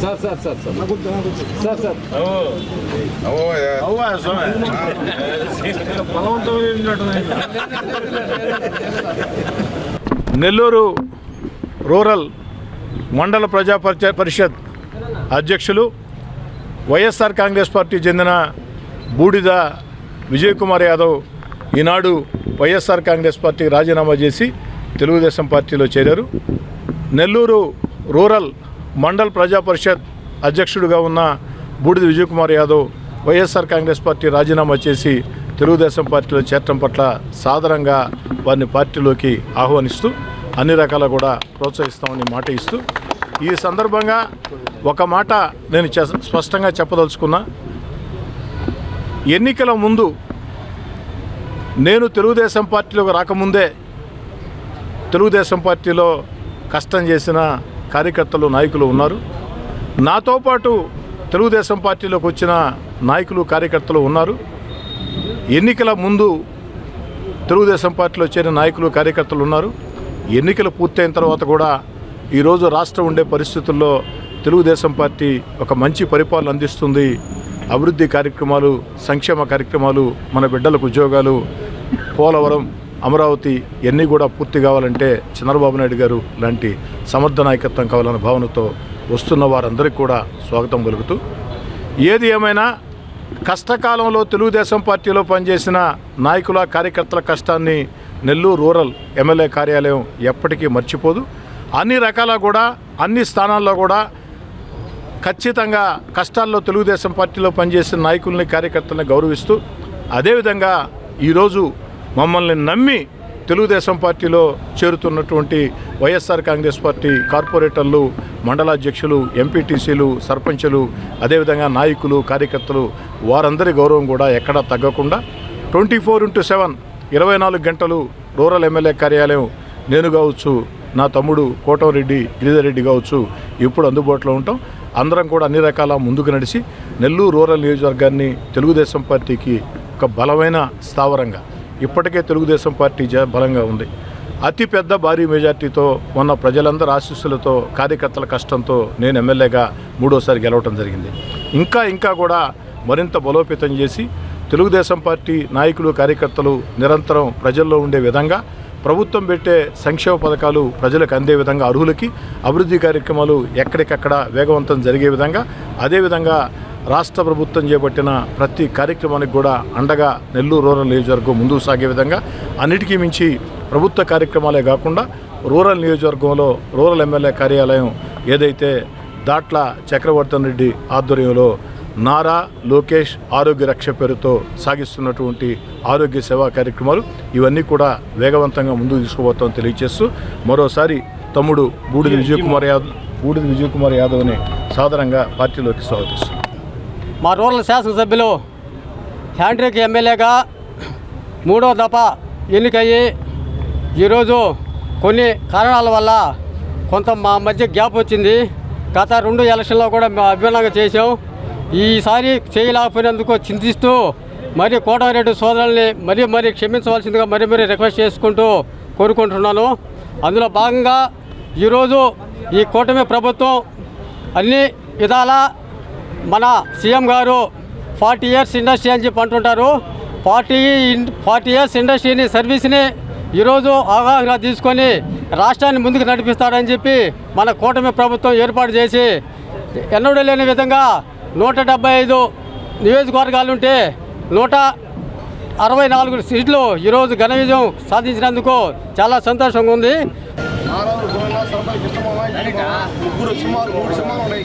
Sir sir sir sir sir Nellore rural మండల ప్రజా పరిచ- పరిషత్ అధ్యక్షులు వైఎస్ఆర్ కాంగ్రెస్ పార్టీ చెందిన బూడిద విజయ్ కుమార్ యాదవ్ ఈనాడు వైఎస్ఆర్ కాంగ్రెస్ పార్టీకి రాజీనామా చేసి తెలుగుదేశం పార్టీలో చేరారు. నెల్లూరు రూరల్ మండల్ ప్రజా పరిషత్ అధ్యక్షుడిగా ఉన్న Budida Vijay Kumar Yadav YSR Congress party రాజీనామా చేసి తెలుగుదేశం పార్టీలో చేరటం పట్ల సాధారణంగా వారిని పార్టీలోకి ఆహ్వానిస్తూ అన్ని రకాల కూడా ప్రోత్సహిస్తామని మాట ఇస్తూ ఈ సందర్భంగా ఒక మాట నేను స్పష్టంగా చెప్పదలుచుకున్నా. ఎన్నికల ముందు నేను తెలుగుదేశం పార్టీలోకి రాకముందే తెలుగుదేశం పార్టీలో కష్టం చేసిన కార్యకర్తలు నాయకులు ఉన్నారు. నాతో పాటు తెలుగుదేశం పార్టీలోకి వచ్చిన నాయకులు కార్యకర్తలు ఉన్నారు. ఎన్నికల ముందు తెలుగుదేశం పార్టీలో చేరిన నాయకులు కార్యకర్తలు ఉన్నారు. ఎన్నికలు పూర్తయిన తర్వాత కూడా ఈరోజు రాష్ట్రం ఉండే పరిస్థితుల్లో తెలుగుదేశం పార్టీ ఒక మంచి పరిపాలన అందిస్తుంది. అభివృద్ధి కార్యక్రమాలు సంక్షేమ కార్యక్రమాలు మన బిడ్డలకు ఉద్యోగాలు పోలవరం అమరావతి ఇవన్నీ కూడా పూర్తి కావాలంటే చంద్రబాబు నాయుడు గారు లాంటి సమర్థ నాయకత్వం కావాలన్న భావనతో వస్తున్న వారందరికీ కూడా స్వాగతం పలుకుతూ ఏది ఏమైనా కష్టకాలంలో తెలుగుదేశం పార్టీలో పనిచేసిన నాయకుల కార్యకర్తల కష్టాన్ని నెల్లూరు రూరల్ ఎమ్మెల్యే కార్యాలయం ఎప్పటికీ మర్చిపోదు. అన్ని రకాల కూడా అన్ని స్థానాల్లో కూడా ఖచ్చితంగా కష్టాల్లో తెలుగుదేశం పార్టీలో పనిచేసిన నాయకుల్ని కార్యకర్తల్ని గౌరవిస్తూ అదేవిధంగా ఈరోజు మమ్మల్ని నమ్మి తెలుగుదేశం పార్టీలో చేరుతున్నటువంటి వైఎస్ఆర్ కాంగ్రెస్ పార్టీ కార్పొరేటర్లు మండలాధ్యక్షులు ఎంపీటీసీలు సర్పంచులు అదేవిధంగా నాయకులు కార్యకర్తలు వారందరి గౌరవం కూడా ఎక్కడా తగ్గకుండా ట్వంటీ ఫోర్ ఇంటూ సెవెన్ ఇరవై నాలుగు గంటలు రూరల్ ఎమ్మెల్యే కార్యాలయం నేను కావచ్చు నా తమ్ముడు కోటంరెడ్డి గిరిధరెడ్డి కావచ్చు ఇప్పుడు అందుబాటులో ఉంటాం. అందరం కూడా అన్ని రకాల ముందుకు నడిచి నెల్లూరు రూరల్ నియోజకవర్గాన్ని తెలుగుదేశం పార్టీకి ఒక బలమైన స్థావరంగా ఇప్పటికే తెలుగుదేశం పార్టీ జ- బలంగా ఉంది. అతిపెద్ద భారీ మెజార్టీతో మొన్న ప్రజలందరి ఆశీస్సులతో కార్యకర్తల కష్టంతో నేను ఎమ్మెల్యేగా మూడోసారి గెలవటం జరిగింది. ఇంకా ఇంకా కూడా మరింత బలోపేతం చేసి తెలుగుదేశం పార్టీ నాయకులు కార్యకర్తలు నిరంతరం ప్రజల్లో ఉండే విధంగా ప్రభుత్వం పెట్టే సంక్షేమ పథకాలు ప్రజలకు అందే విధంగా అర్హులకి అభివృద్ధి కార్యక్రమాలు ఎక్కడికక్కడ వేగవంతం జరిగే విధంగా అదేవిధంగా రాష్ట్ర ప్రభుత్వం చేపట్టిన ప్రతి కార్యక్రమానికి కూడా అండగా నెల్లూరు రూరల్ నియోజకవర్గం ముందుకు సాగే విధంగా అన్నిటికీ మించి ప్రభుత్వ కార్యక్రమాలే కాకుండా రూరల్ నియోజకవర్గంలో రూరల్ ఎమ్మెల్యే కార్యాలయం ఏదైతే దాట్ల చక్రవర్తన్ రెడ్డి ఆధ్వర్యంలో నారా లోకేష్ ఆరోగ్య రక్ష పేరుతో సాగిస్తున్నటువంటి ఆరోగ్య సేవా కార్యక్రమాలు ఇవన్నీ కూడా వేగవంతంగా ముందుకు తీసుకుపోతామని తెలియజేస్తూ మరోసారి తమ్ముడు బూడిద విజయ్ కుమార్ యాదవ్ బూడిద విజయ్ కుమార్ యాదవ్ని సాధారణంగా పార్టీలోకి స్వాగతిస్తున్నాను మా రూరల్ శాసనసభ్యులు హ్యాండ్రిక్ ఎమ్మెల్యేగా మూడో దఫా ఎన్నికయ్యి ఈరోజు కొన్ని కారణాల వల్ల కొంత మా మధ్య గ్యాప్ వచ్చింది. గత రెండు ఎలక్షన్లో కూడా మేము అభిమానంగా చేసాం ఈసారి చేయలేకపోయినందుకు చింతిస్తూ మరి కోటారెడ్డి సోదరుల్ని మరీ మరీ క్షమించవలసిందిగా మరీ మరీ రిక్వెస్ట్ చేసుకుంటూ కోరుకుంటున్నాను. అందులో భాగంగా ఈరోజు ఈ కూటమి ప్రభుత్వం అన్ని విధాల మన సీఎం గారు ఫార్టీ ఇయర్స్ ఇండస్ట్రీ అని చెప్పి అంటుంటారు. ఫార్టీ ఫార్టీ ఇయర్స్ ఇండస్ట్రీని సర్వీస్ని ఈరోజు అవగాహన తీసుకొని రాష్ట్రాన్ని ముందుకు నడిపిస్తాడని చెప్పి మన కూటమి ప్రభుత్వం ఏర్పాటు చేసి ఎన్నడూ లేని విధంగా నూట డెబ్బై ఐదు నియోజకవర్గాలుంటే నూట అరవై నాలుగు సీట్లు ఈరోజు ఘన విజయం సాధించినందుకు చాలా సంతోషంగా ఉంది. ముగ్గురు మూడు ఉన్నాయి